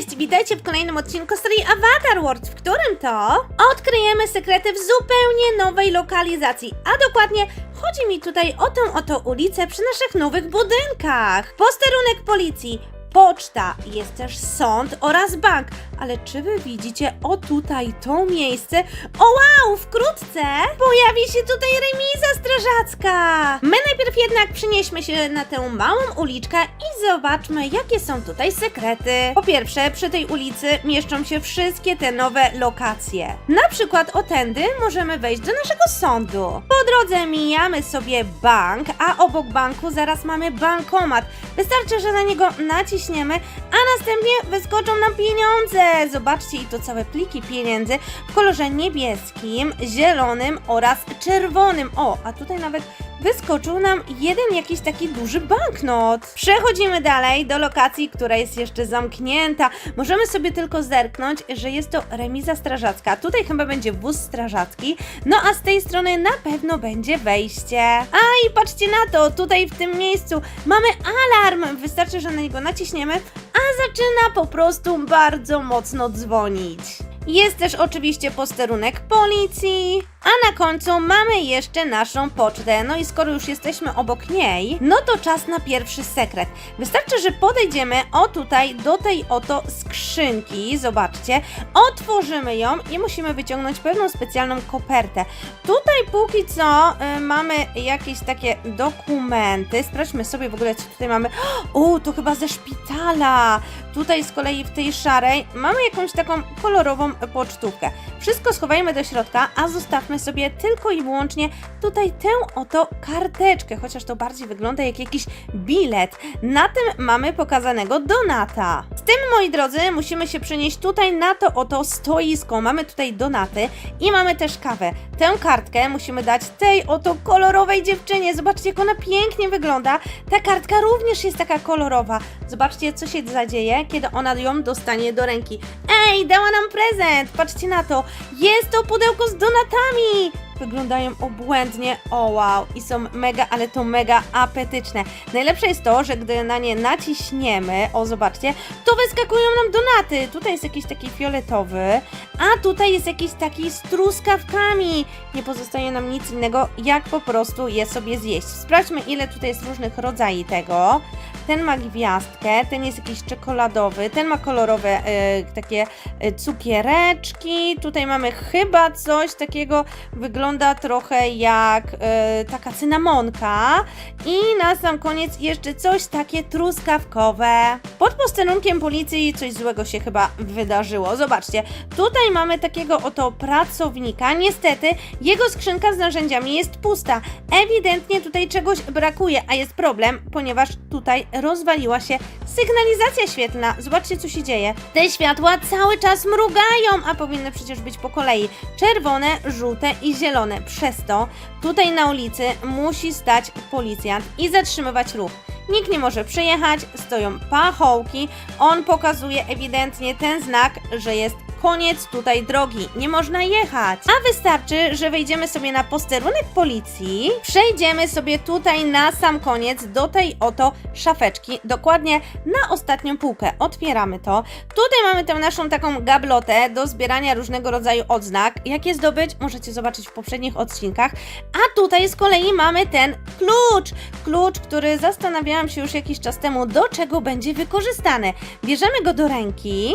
Cześć, witajcie w kolejnym odcinku serii Avatar World, w którym to odkryjemy sekrety w zupełnie nowej lokalizacji, a dokładnie chodzi mi tutaj o tą oto ulicę przy naszych nowych budynkach. Posterunek policji, poczta, jest też sąd oraz bank. Ale czy wy widzicie o tutaj to miejsce? O wow, wkrótce pojawi się tutaj remiza strażacka. My najpierw jednak przenieśmy się na tę małą uliczkę i zobaczmy, jakie są tutaj sekrety. Po pierwsze, przy tej ulicy mieszczą się wszystkie te nowe lokacje. Na przykład o tędy możemy wejść do naszego sądu. Po drodze mijamy sobie bank, a obok banku zaraz mamy bankomat. Wystarczy, że na niego naciśniemy, a następnie wyskoczą nam pieniądze. Zobaczcie, i to całe pliki pieniędzy w kolorze niebieskim, zielonym oraz czerwonym. O, a tutaj nawet wyskoczył nam jeden jakiś taki duży banknot. Przechodzimy dalej do lokacji, która jest jeszcze zamknięta. Możemy sobie tylko zerknąć, że jest to remiza strażacka. Tutaj chyba będzie wóz strażacki, no a z tej strony na pewno będzie wejście. A i patrzcie na to, tutaj w tym miejscu mamy alarm. Wystarczy, że na niego naciśniemy, a zaczyna po prostu bardzo mocno dzwonić. Jest też oczywiście posterunek policji, a na końcu mamy jeszcze naszą pocztę. No i skoro już jesteśmy obok niej, no to czas na pierwszy sekret. Wystarczy, że podejdziemy o tutaj do tej oto skrzynki, zobaczcie, otworzymy ją i musimy wyciągnąć pewną specjalną kopertę. Tutaj póki co y, mamy jakieś takie dokumenty. Sprawdźmy sobie w ogóle, co tutaj mamy. O, to chyba ze szpitala. Tutaj z kolei w tej szarej mamy jakąś taką kolorową pocztówkę. Wszystko schowajmy do środka, a zostawmy sobie tylko i wyłącznie tutaj tę oto karteczkę, chociaż to bardziej wygląda jak jakiś bilet. Na tym mamy pokazanego Donata. Tym, moi drodzy, musimy się przenieść tutaj na to oto stoisko. Mamy tutaj donaty i mamy też kawę. Tę kartkę musimy dać tej oto kolorowej dziewczynie. Zobaczcie, jak ona pięknie wygląda. Ta kartka również jest taka kolorowa. Zobaczcie, co się zadzieje, kiedy ona ją dostanie do ręki. Ej, dała nam prezent! Patrzcie na to. Jest to pudełko z donatami! Wyglądają obłędnie, o wow, i są mega, ale to mega apetyczne. Najlepsze jest to, że gdy na nie naciśniemy, o zobaczcie, to wyskakują nam donaty. Tutaj jest jakiś taki fioletowy, a tutaj jest jakiś taki z truskawkami. Nie pozostaje nam nic innego, jak po prostu je sobie zjeść. Sprawdźmy, ile tutaj jest różnych rodzajów tego. Ten ma gwiazdkę, ten jest jakiś czekoladowy, ten ma kolorowe e, takie e, cukiereczki. Tutaj mamy chyba coś takiego, wygląda trochę jak e, taka cynamonka. I na sam koniec jeszcze coś takie truskawkowe. Pod posterunkiem policji coś złego się chyba wydarzyło. Zobaczcie, tutaj mamy takiego oto pracownika. Niestety, jego skrzynka z narzędziami jest pusta. Ewidentnie tutaj czegoś brakuje, a jest problem, ponieważ tutaj rozwaliła się sygnalizacja świetlna. Zobaczcie, co się dzieje. Te światła cały czas mrugają, a powinny przecież być po kolei. Czerwone, żółte i zielone. Przez to tutaj na ulicy musi stać policjant i zatrzymywać ruch. Nikt nie może przejechać, stoją pachołki. On pokazuje ewidentnie ten znak, że jest koniec tutaj drogi, nie można jechać. A wystarczy, że wejdziemy sobie na posterunek policji, przejdziemy sobie tutaj na sam koniec do tej oto szafeczki, dokładnie na ostatnią półkę. Otwieramy to. Tutaj mamy tę naszą taką gablotę do zbierania różnego rodzaju odznak. Jak je zdobyć, możecie zobaczyć w poprzednich odcinkach. A tutaj z kolei mamy ten klucz. Klucz, który zastanawiałam się już jakiś czas temu, do czego będzie wykorzystany. Bierzemy go do ręki.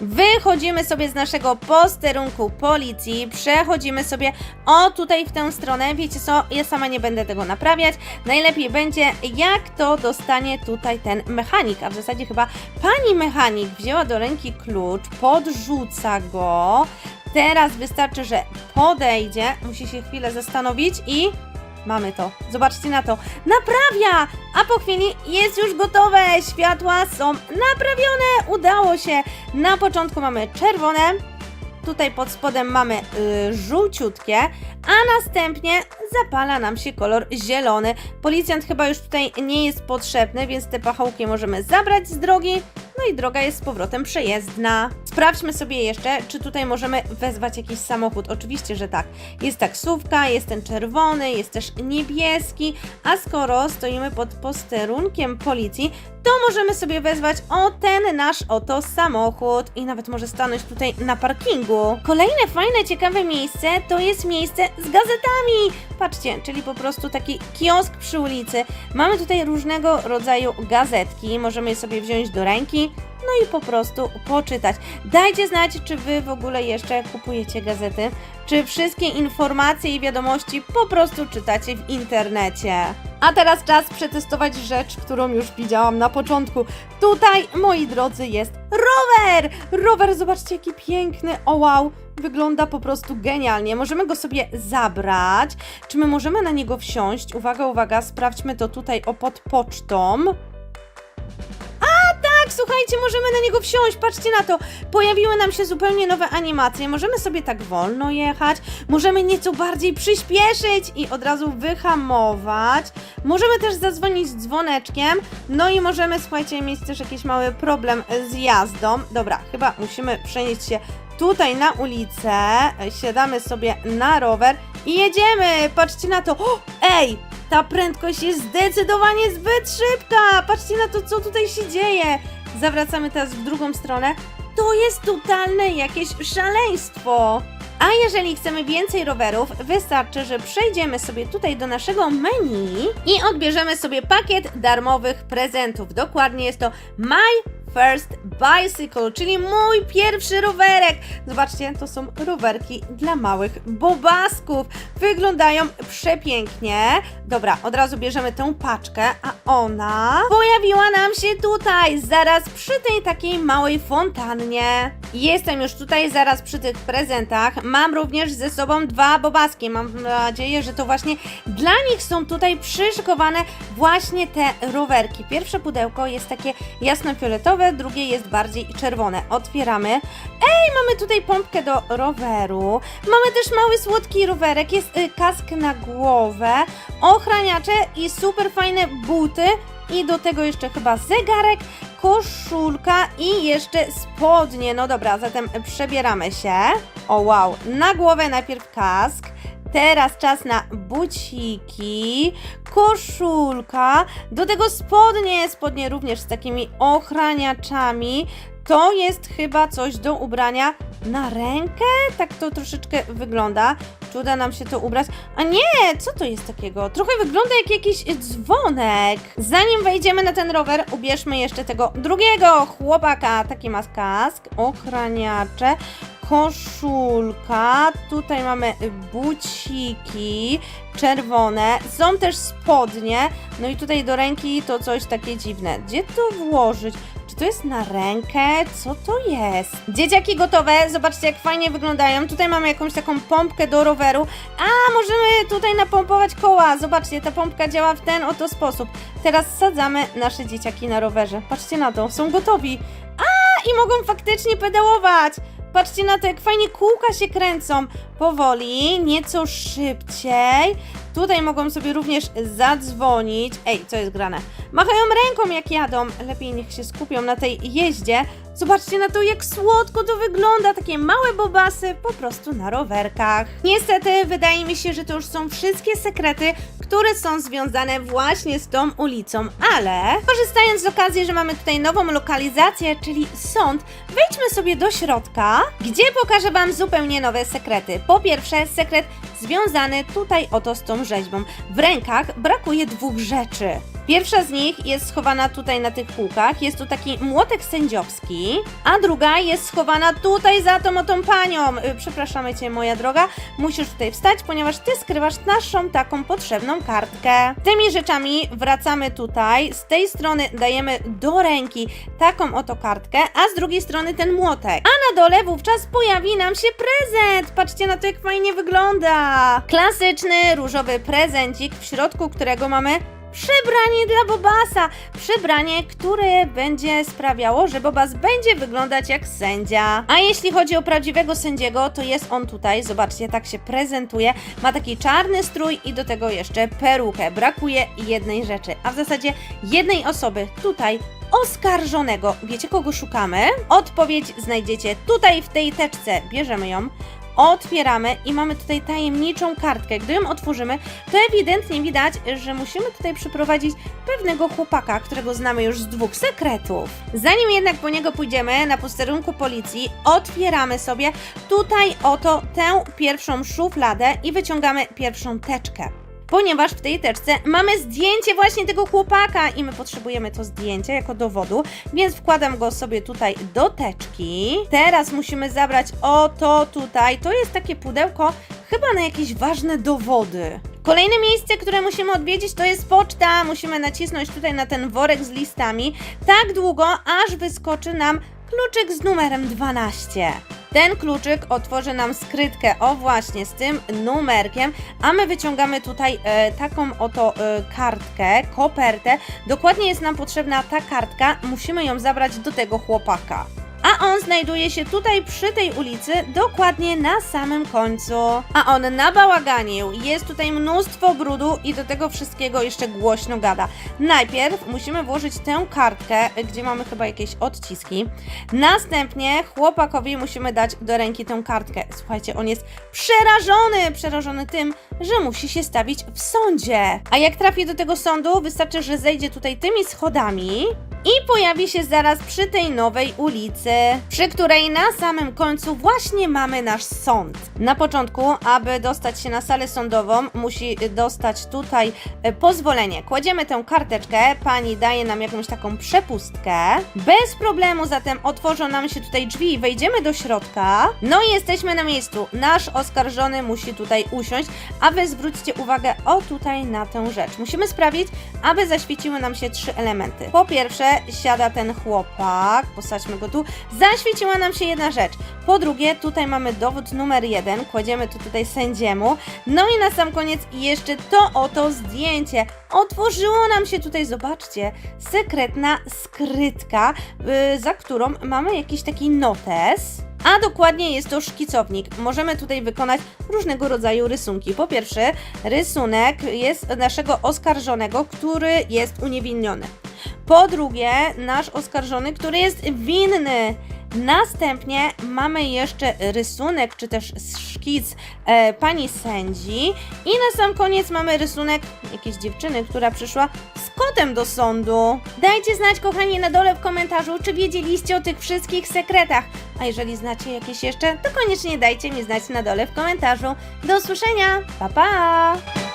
Wychodzimy sobie z naszego posterunku policji, przechodzimy sobie o tutaj w tę stronę. Wiecie co, ja sama nie będę tego naprawiać. Najlepiej będzie, jak to dostanie tutaj ten mechanik, a w zasadzie chyba pani mechanik wzięła do ręki klucz, podrzuca go. Teraz wystarczy, że podejdzie, musi się chwilę zastanowić i Mamy to. Zobaczcie na to. Naprawia! A po chwili jest już gotowe. Światła są naprawione. Udało się. Na początku mamy czerwone. Tutaj pod spodem mamy y, żółciutkie, a następnie zapala nam się kolor zielony. Policjant chyba już tutaj nie jest potrzebny, więc te pachołki możemy zabrać z drogi. No i droga jest z powrotem przejezdna. Sprawdźmy sobie jeszcze, czy tutaj możemy wezwać jakiś samochód. Oczywiście, że tak. Jest taksówka, jest ten czerwony, jest też niebieski, a skoro stoimy pod posterunkiem policji, to możemy sobie wezwać o ten nasz oto samochód i nawet może stanąć tutaj na parkingu. Kolejne fajne, ciekawe miejsce to jest miejsce z gazetami. Patrzcie, czyli po prostu taki kiosk przy ulicy. Mamy tutaj różnego rodzaju gazetki, możemy je sobie wziąć do ręki. No i po prostu poczytać. Dajcie znać, czy wy w ogóle jeszcze kupujecie gazety, czy wszystkie informacje i wiadomości po prostu czytacie w internecie. A teraz czas przetestować rzecz, którą już widziałam na początku. Tutaj, moi drodzy, jest rower! Rower, zobaczcie, jaki piękny, o wow! Wygląda po prostu genialnie. Możemy go sobie zabrać. Czy my możemy na niego wsiąść? Uwaga, uwaga, sprawdźmy to tutaj o pod pocztą. Słuchajcie, możemy na niego wsiąść, patrzcie na to. Pojawiły nam się zupełnie nowe animacje. Możemy sobie tak wolno jechać, możemy nieco bardziej przyspieszyć i od razu wyhamować. Możemy też zadzwonić dzwoneczkiem, no i możemy, słuchajcie, mieć też jakiś mały problem z jazdą. Dobra, chyba musimy przenieść się tutaj na ulicę, siadamy sobie na rower i jedziemy. Patrzcie na to. O, ej, ta prędkość jest zdecydowanie zbyt szybka! Patrzcie na to, co tutaj się dzieje! Zawracamy teraz w drugą stronę. To jest totalne jakieś szaleństwo! A jeżeli chcemy więcej rowerów, wystarczy, że przejdziemy sobie tutaj do naszego menu i odbierzemy sobie pakiet darmowych prezentów. Dokładnie jest to My First Bicycle, czyli mój pierwszy rowerek. Zobaczcie, to są rowerki dla małych bobasków. Wyglądają przepięknie. Dobra, od razu bierzemy tę paczkę, a ona pojawiła nam się tutaj, zaraz przy tej takiej małej fontannie. Jestem już tutaj zaraz przy tych prezentach. Mam również ze sobą dwa bobaski. Mam nadzieję, że to właśnie dla nich są tutaj przyszykowane właśnie te rowerki. Pierwsze pudełko jest takie jasno-fioletowe, drugie jest bardziej czerwone. Otwieramy. Ej, mamy tutaj pompkę do roweru. Mamy też mały słodki rowerek, jest y, kask na głowę, ochraniacze i super fajne buty. I do tego jeszcze chyba zegarek, koszulka i jeszcze spodnie. No dobra, zatem przebieramy się. O wow, na głowę najpierw kask. Teraz czas na buciki, koszulka, do tego spodnie, spodnie również z takimi ochraniaczami. To jest chyba coś do ubrania na rękę? Tak to troszeczkę wygląda. Czy uda nam się to ubrać? A nie, co to jest takiego? Trochę wygląda jak jakiś dzwonek. Zanim wejdziemy na ten rower, ubierzmy jeszcze tego drugiego chłopaka. Taki ma kask, ochraniacze, koszulka. Tutaj mamy buciki czerwone. Są też spodnie. No i tutaj do ręki to coś takie dziwne. Gdzie to włożyć? To jest na rękę? Co to jest? Dzieciaki gotowe, zobaczcie jak fajnie wyglądają. Tutaj mamy jakąś taką pompkę do roweru. A, możemy tutaj napompować koła. Zobaczcie, ta pompka działa w ten oto sposób. Teraz sadzamy nasze dzieciaki na rowerze. Patrzcie na to, są gotowi. A, i mogą faktycznie pedałować. Patrzcie na to, jak fajnie kółka się kręcą. Powoli, nieco szybciej. Tutaj mogą sobie również zadzwonić. Ej, co jest grane? Machają ręką jak jadą. Lepiej niech się skupią na tej jeździe. Zobaczcie na to, jak słodko to wygląda. Takie małe bobasy po prostu na rowerkach. Niestety, wydaje mi się, że to już są wszystkie sekrety, które są związane właśnie z tą ulicą, ale korzystając z okazji, że mamy tutaj nową lokalizację, czyli sąd, wejdźmy sobie do środka, gdzie pokażę Wam zupełnie nowe sekrety. Po pierwsze, sekret związany tutaj oto z tą rzeźbą. W rękach brakuje dwóch rzeczy. Pierwsza z nich jest schowana tutaj na tych półkach, jest tu taki młotek sędziowski, a druga jest schowana tutaj za tą otą panią. Y, Przepraszamy Cię, moja droga, musisz tutaj wstać, ponieważ Ty skrywasz naszą taką potrzebną kartkę. Tymi rzeczami wracamy tutaj, z tej strony dajemy do ręki taką oto kartkę, a z drugiej strony ten młotek. A na dole wówczas pojawi nam się prezent. Patrzcie na to, jak fajnie wygląda. Klasyczny różowy prezencik, w środku którego mamy przebranie dla Bobasa. Przebranie, które będzie sprawiało, że Bobas będzie wyglądać jak sędzia. A jeśli chodzi o prawdziwego sędziego, to jest on tutaj. Zobaczcie, tak się prezentuje. Ma taki czarny strój i do tego jeszcze perukę. Brakuje jednej rzeczy, a w zasadzie jednej osoby tutaj oskarżonego. Wiecie, kogo szukamy? Odpowiedź znajdziecie tutaj w tej teczce. Bierzemy ją. Otwieramy i mamy tutaj tajemniczą kartkę. Gdy ją otworzymy, to ewidentnie widać, że musimy tutaj przyprowadzić pewnego chłopaka, którego znamy już z dwóch sekretów. Zanim jednak po niego pójdziemy na posterunku policji, otwieramy sobie tutaj oto tę pierwszą szufladę i wyciągamy pierwszą teczkę. Ponieważ w tej teczce mamy zdjęcie właśnie tego chłopaka i my potrzebujemy to zdjęcie jako dowodu, więc wkładam go sobie tutaj do teczki. Teraz musimy zabrać oto tutaj. To jest takie pudełko chyba na jakieś ważne dowody. Kolejne miejsce, które musimy odwiedzić, to jest poczta. Musimy nacisnąć tutaj na ten worek z listami tak długo, aż wyskoczy nam kluczyk z numerem 12. Ten kluczyk otworzy nam skrytkę, o właśnie, z tym numerkiem, a my wyciągamy tutaj e, taką oto e, kartkę, kopertę. Dokładnie jest nam potrzebna ta kartka, musimy ją zabrać do tego chłopaka. A on znajduje się tutaj przy tej ulicy, dokładnie na samym końcu. A on nabałaganił, jest tutaj mnóstwo brudu i do tego wszystkiego jeszcze głośno gada. Najpierw musimy włożyć tę kartkę, gdzie mamy chyba jakieś odciski. Następnie chłopakowi musimy dać do ręki tę kartkę. Słuchajcie, on jest przerażony, przerażony tym, że musi się stawić w sądzie. A jak trafi do tego sądu, wystarczy, że zejdzie tutaj tymi schodami i pojawi się zaraz przy tej nowej ulicy, przy której na samym końcu właśnie mamy nasz sąd. Na początku, aby dostać się na salę sądową, musi dostać tutaj e, pozwolenie. Kładziemy tę karteczkę, pani daje nam jakąś taką przepustkę. Bez problemu zatem otworzą nam się tutaj drzwi i wejdziemy do środka. No i jesteśmy na miejscu. Nasz oskarżony musi tutaj usiąść, a wy zwróćcie uwagę o tutaj na tę rzecz. Musimy sprawić, aby zaświeciły nam się trzy elementy. Po pierwsze, siada ten chłopak, posadźmy go tu. Zaświeciła nam się jedna rzecz. Po drugie, tutaj mamy dowód numer jeden, kładziemy to tutaj sędziemu. No i na sam koniec jeszcze to oto zdjęcie. Otworzyło nam się tutaj, zobaczcie, sekretna skrytka, yy, za którą mamy jakiś taki notes. A dokładnie jest to szkicownik. Możemy tutaj wykonać różnego rodzaju rysunki. Po pierwsze, rysunek jest naszego oskarżonego, który jest uniewinniony. Po drugie, nasz oskarżony, który jest winny. Następnie mamy jeszcze rysunek, czy też szkic e, pani sędzi. I na sam koniec mamy rysunek jakiejś dziewczyny, która przyszła z kotem do sądu. Dajcie znać, kochani, na dole w komentarzu, czy wiedzieliście o tych wszystkich sekretach. A jeżeli znacie jakieś jeszcze, to koniecznie dajcie mi znać na dole w komentarzu. Do usłyszenia! Pa, pa!